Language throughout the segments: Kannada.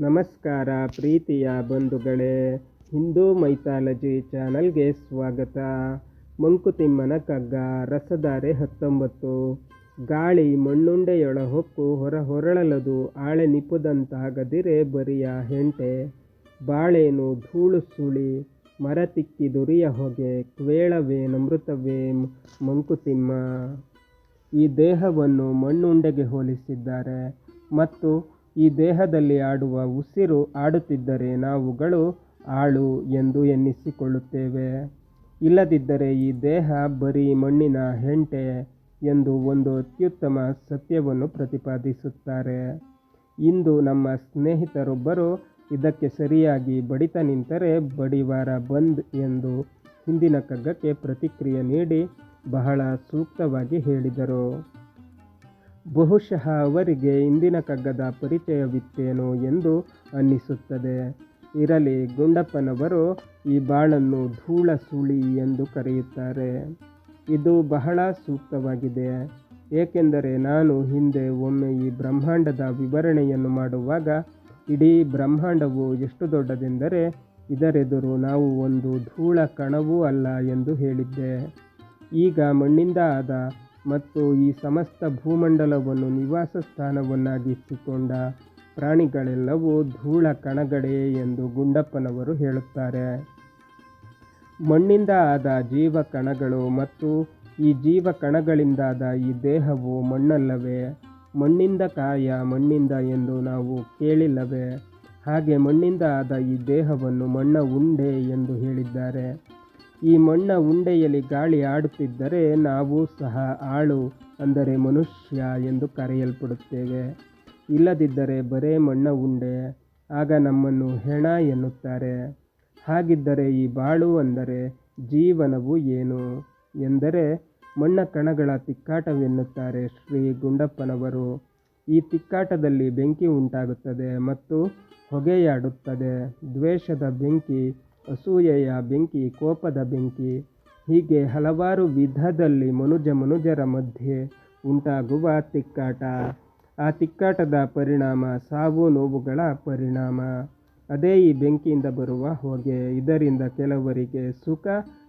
ನಮಸ್ಕಾರ ಪ್ರೀತಿಯ ಬಂಧುಗಳೇ, ಹಿಂದೂ ಮೈಥಾಲಜಿ ಚಾನಲ್ಗೆ ಸ್ವಾಗತ. ಮಂಕುತಿಮ್ಮನ ಕಗ್ಗ, ರಸಧಾರೆ ಹತ್ತೊಂಬತ್ತು. ಗಾಳಿ ಮಣ್ಣುಂಡೆಯೊಳ ಹೊಕ್ಕು ಹೊರ ಹೊರಳಲದು, ಆಳೆ ನಿಪುದಂತಾಗದಿರೆ ಬರಿಯ ಹೆಂಟೆ. ಬಾಳೇನು ಧೂಳು ಸುಳಿ, ಮರ ತಿಕ್ಕಿ ದುರಿಯ ಹೊಗೆ ಕ್ವೇಳವೇ ನಮೃತವೇ ಮಂಕುತಿಮ್ಮ. ಈ ದೇಹವನ್ನು ಮಣ್ಣುಂಡೆಗೆ ಹೋಲಿಸಿದ್ದಾರೆ. ಮತ್ತು ಈ ದೇಹದಲ್ಲಿ ಆಡುವ ಉಸಿರು ಆಡುತ್ತಿದ್ದರೆ ನಾವುಗಳು ಆಳು ಎಂದು ಎನ್ನಿಸಿಕೊಳ್ಳುತ್ತೇವೆ. ಇಲ್ಲದಿದ್ದರೆ ಈ ದೇಹ ಬರೀ ಮಣ್ಣಿನ ಹೆಂಟೆ ಎಂದು ಒಂದು ಅತ್ಯುತ್ತಮ ಸತ್ಯವನ್ನು ಪ್ರತಿಪಾದಿಸುತ್ತಾರೆ. ಇಂದು ನಮ್ಮ ಸ್ನೇಹಿತರೊಬ್ಬರು ಇದಕ್ಕೆ ಸರಿಯಾಗಿ ಬಡಿತ ನಿಂತರೆ ಬಡಿವಾರ ಬಂದ್ ಎಂದು ಹಿಂದಿನ ಕಗ್ಗಕ್ಕೆ ಪ್ರತಿಕ್ರಿಯೆ ನೀಡಿ ಬಹಳ ಸೂಕ್ತವಾಗಿ ಹೇಳಿದರು. ಬಹುಶಃ ಅವರಿಗೆ ಇಂದಿನ ಕಗ್ಗದ ಪರಿಚಯವಿತ್ತೇನೋ ಎಂದು ಅನ್ನಿಸುತ್ತದೆ. ಇರಲಿ, ಗುಂಡಪ್ಪನವರು ಈ ಬಾಳನ್ನು ಧೂಳ ಸುಳಿ ಎಂದು ಕರೆಯುತ್ತಾರೆ. ಇದು ಬಹಳ ಸೂಕ್ತವಾಗಿದೆ. ಏಕೆಂದರೆ ನಾನು ಹಿಂದೆ ಒಮ್ಮೆ ಈ ಬ್ರಹ್ಮಾಂಡದ ವಿವರಣೆಯನ್ನು ಮಾಡುವಾಗ ಇಡೀ ಬ್ರಹ್ಮಾಂಡವು ಎಷ್ಟು ದೊಡ್ಡದೆಂದರೆ ಇದರೆದುರು ನಾವು ಒಂದು ಧೂಳ ಕಣವೂ ಅಲ್ಲ ಎಂದು ಹೇಳಿದ್ದೆ. ಈಗ ಮಣ್ಣಿಂದ ಆದ ಮತ್ತು ಈ ಸಮಸ್ತ ಭೂಮಂಡಲವನ್ನು ನಿವಾಸ ಸ್ಥಾನವನ್ನಾಗಿಸಿಕೊಂಡ ಪ್ರಾಣಿಗಳೆಲ್ಲವೂ ಧೂಳ ಕಣಗಡೆ ಎಂದು ಗುಂಡಪ್ಪನವರು ಹೇಳುತ್ತಾರೆ. ಮಣ್ಣಿಂದ ಆದ ಜೀವ ಕಣಗಳು ಮತ್ತು ಈ ಜೀವ ಕಣಗಳಿಂದಾದ ಈ ದೇಹವು ಮಣ್ಣಲ್ಲವೇ? ಮಣ್ಣಿಂದ ಕಾಯ ಮಣ್ಣಿಂದ ಎಂದು ನಾವು ಕೇಳಿಲ್ಲವೇ? ಹಾಗೆ ಮಣ್ಣಿಂದ ಆದ ಈ ದೇಹವನ್ನು ಮಣ್ಣ ಉಂಡೆ ಎಂದು ಹೇಳಿದ್ದಾರೆ. ಈ ಮಣ್ಣ ಉಂಡೆಯಲ್ಲಿ ಗಾಳಿ ಆಡುತ್ತಿದ್ದರೆ ನಾವು ಸಹ ಆಳು ಅಂದರೆ ಮನುಷ್ಯ ಎಂದು ಕರೆಯಲ್ಪಡುತ್ತೇವೆ. ಇಲ್ಲದಿದ್ದರೆ ಬರೇ ಮಣ್ಣ ಉಂಡೆ, ಆಗ ನಮ್ಮನ್ನು ಹೆಣ ಎನ್ನುತ್ತಾರೆ. ಹಾಗಿದ್ದರೆ ಈ ಬಾಳು ಅಂದರೆ ಜೀವನವು ಏನು? ಎಂದರೆ ಮಣ್ಣ ಕಣಗಳ ತಿಕ್ಕಾಟವೆನ್ನುತ್ತಾರೆ ಶ್ರೀ ಗುಂಡಪ್ಪನವರು. ಈ ತಿಕ್ಕಾಟದಲ್ಲಿ ಬೆಂಕಿ ಉಂಟಾಗುತ್ತದೆ ಮತ್ತು ಹೊಗೆಯಾಡುತ್ತದೆ. ದ್ವೇಷದ ಬೆಂಕಿ ಅಸೂಯೆಯ ಬೆಂಕಿ, ಕೋಪದ ಬೆಂಕಿ, ಹೀಗೆ ಹಲವಾರು ವಿಧದಲ್ಲಿ ಮನುಜ ಮನುಜರ ಮಧ್ಯೆ ಉಂಟಾಗುವ ತಿಕ್ಕಾಟ. ಆ ತಿಕ್ಕಾಟದ ಪರಿಣಾಮ ಸಾವು ನೋವುಗಳ ಪರಿಣಾಮ. ಅದೇ ಈ ಬೆಂಕಿಯಿಂದ ಬರುವ ಹೊಗೆ, ಇದರಿಂದ ಕೆಲವರಿಗೆ ಸುಖ,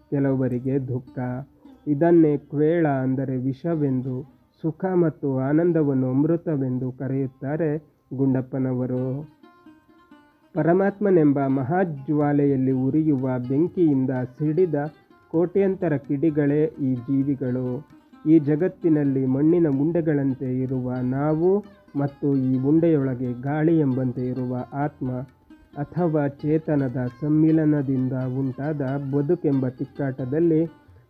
ಕೆಲವರಿಗೆ ದುಃಖ. ಇದನ್ನೇ ಕ್ವೇಳ ಅಂದರೆ ವಿಷವೆಂದು, ಸುಖ ಮತ್ತು ಆನಂದವನ್ನು ಅಮೃತವೆಂದು ಕರೆಯುತ್ತಾರೆ ಗುಂಡಪ್ಪನವರು. ಪರಮಾತ್ಮನೆಂಬ ಮಹಾಜ್ವಾಲೆಯಲ್ಲಿ ಉರಿಯುವ ಬೆಂಕಿಯಿಂದ ಸಿಡಿದ ಕೋಟ್ಯಂತರ ಕಿಡಿಗಳೇ ಈ ಜೀವಿಗಳು. ಈ ಜಗತ್ತಿನಲ್ಲಿ ಮಣ್ಣಿನ ಉಂಡೆಗಳಂತೆ ಇರುವ ನಾವು ಮತ್ತು ಈ ಉಂಡೆಯೊಳಗೆ ಗಾಳಿ ಎಂಬಂತೆ ಇರುವ ಆತ್ಮ ಅಥವಾ ಚೇತನದ ಸಮ್ಮಿಲನದಿಂದ ಉಂಟಾದ ಬದುಕೆಂಬ ತಿಕ್ಕಾಟದಲ್ಲಿ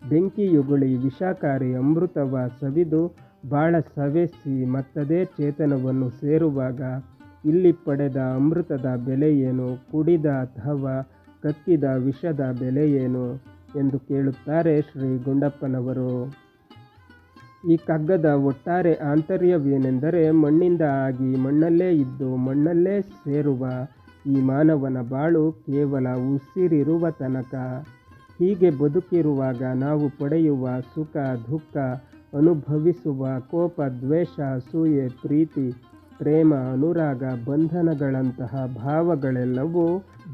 ಬೆಂಕಿಯುಗುಳಿ ವಿಷಾಕಾರಿ ಅಮೃತವ ಸವಿದು ಬಾಳ ಸವೆಸಿ ಮತ್ತದೇ ಚೇತನವನ್ನು ಸೇರುವಾಗ ಇಲ್ಲಿ ಪಡೆದ ಅಮೃತದ ಬೆಲೆ ಏನು? ಕುಡಿದ ಅಥವಾ ಕಕ್ಕಿದ ವಿಷದ ಬೆಲೆ ಏನು? ಎಂದು ಕೇಳುತ್ತಾರೆ ಶ್ರೀ ಗುಂಡಪ್ಪನವರು. ಈ ಕಗ್ಗದ ಒಟ್ಟಾರೆ ಆಂತರ್ಯವೇನೆಂದರೆ ಮಣ್ಣಿಂದ ಆಗಿ ಮಣ್ಣಲ್ಲೇ ಇದ್ದು ಮಣ್ಣಲ್ಲೇ ಸೇರುವ ಈ ಮಾನವನ ಬಾಳು ಕೇವಲ ಉಸಿರಿರುವ ತನಕ. ಹೀಗೆ ಬದುಕಿರುವಾಗ ನಾವು ಪಡೆಯುವ ಸುಖ, ದುಃಖ, ಅನುಭವಿಸುವ ಕೋಪ, ದ್ವೇಷ, ಅಸೂಯೆ, ಪ್ರೀತಿ ಪ್ರೇಮ, ಅನುರಾಗ, ಬಂಧನಗಳಂತಹ ಭಾವಗಳೆಲ್ಲವೂ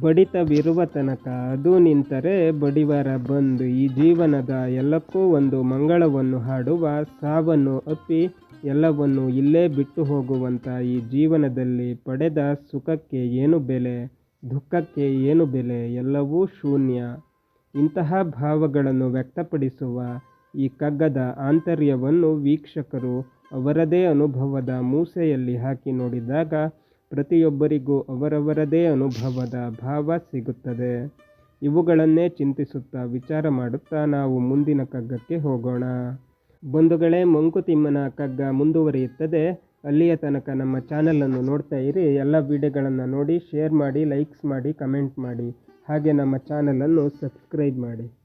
ಬಡಿತವಿರುವ ತನಕ ಅದು ನಿಂತರೆ ಬಡಿವರ ಬಂದು ಈ ಜೀವನದ ಎಲ್ಲಕ್ಕೂ ಒಂದು ಮಂಗಳವನ್ನು ಹಾಡುವ ಸಾವನ್ನು ಅಪ್ಪಿ ಎಲ್ಲವನ್ನು ಇಲ್ಲೇ ಬಿಟ್ಟು ಹೋಗುವಂಥ ಈ ಜೀವನದಲ್ಲಿ ಪಡೆದ ಸುಖಕ್ಕೆ ಏನು ಬೆಲೆ, ದುಃಖಕ್ಕೆ ಏನು ಬೆಲೆ, ಎಲ್ಲವೂ ಶೂನ್ಯ. ಇಂತಹ ಭಾವಗಳನ್ನು ವ್ಯಕ್ತಪಡಿಸುವ ಈ ಕಗ್ಗದ ಆಂತರ್ಯವನ್ನು ವೀಕ್ಷಕರು ಅವರದೇ ಅನುಭವದ ಮೂಸೆಯಲ್ಲಿ ಹಾಕಿ ನೋಡಿದಾಗ ಪ್ರತಿಯೊಬ್ಬರಿಗೂ ಅವರವರದೇ ಅನುಭವದ ಭಾವ ಸಿಗುತ್ತದೆ. ಇವುಗಳನ್ನೇ ಚಿಂತಿಸುತ್ತಾ ವಿಚಾರ ಮಾಡುತ್ತಾ ನಾವು ಮುಂದಿನ ಕಗ್ಗಕ್ಕೆ ಹೋಗೋಣ. ಬಂಧುಗಳೇ, ಮಂಕುತಿಮ್ಮನ ಕಗ್ಗ ಮುಂದುವರಿಯುತ್ತದೆ. ಅಲ್ಲಿಯ ತನಕ ನಮ್ಮ ಚಾನಲನ್ನು ನೋಡ್ತಾ ಇರಿ. ಎಲ್ಲ ವಿಡಿಯೋಗಳನ್ನು ನೋಡಿ, ಶೇರ್ ಮಾಡಿ, ಲೈಕ್ಸ್ ಮಾಡಿ, ಕಮೆಂಟ್ ಮಾಡಿ. ಹಾಗೆ ನಮ್ಮ ಚಾನಲನ್ನು ಸಬ್ಸ್ಕ್ರೈಬ್ ಮಾಡಿ.